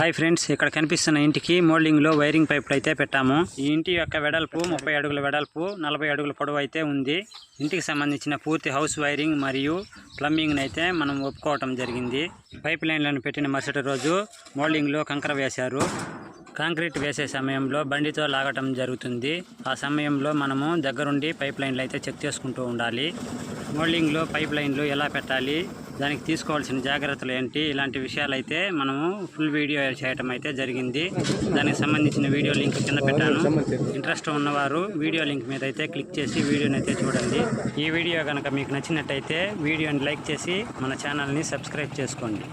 Hi friends ఇక్కడ కనిపిస్తున్న ఇంటికి మోల్డింగ్లో వైరింగ్ పైపులు అయితే పెట్టాము. ఈ ఇంటి యొక్క వెడల్పు ముప్పై అడుగుల వెడల్పు నలభై అడుగుల పొడవు అయితే ఉంది. ఇంటికి సంబంధించిన పూర్తి హౌస్ వైరింగ్ మరియు ప్లంబింగ్ అయితే మనం ఒప్పుకోవటం జరిగింది. పైప్ లైన్లను పెట్టిన మరుసటి రోజు మోల్డింగ్లో కంకర వేశారు. కాంక్రీట్ వేసే సమయంలో బండితో లాగటం జరుగుతుంది. ఆ సమయంలో మనము దగ్గరుండి పైప్ లైన్లు అయితే చెక్ చేసుకుంటూ ఉండాలి. మోల్డింగ్లో పైప్ లైన్లు ఎలా పెట్టాలి? దానికి తీసుకోవాల్సిన జాగ్రత్తలు ఏంటి? ఇలాంటి విషయాలు అయితే మనము ఫుల్ వీడియో చేయటం అయితే జరిగింది. దానికి సంబంధించిన వీడియో లింక్ కింద పెట్టాను. ఇంట్రెస్ట్ ఉన్నవారు వీడియో లింక్ మీద అయితే క్లిక్ చేసి వీడియోని అయితే చూడండి. ఈ వీడియో కనుక మీకు నచ్చినట్టయితే వీడియోని లైక్ చేసి మన ఛానల్ని సబ్స్క్రైబ్ చేసుకోండి.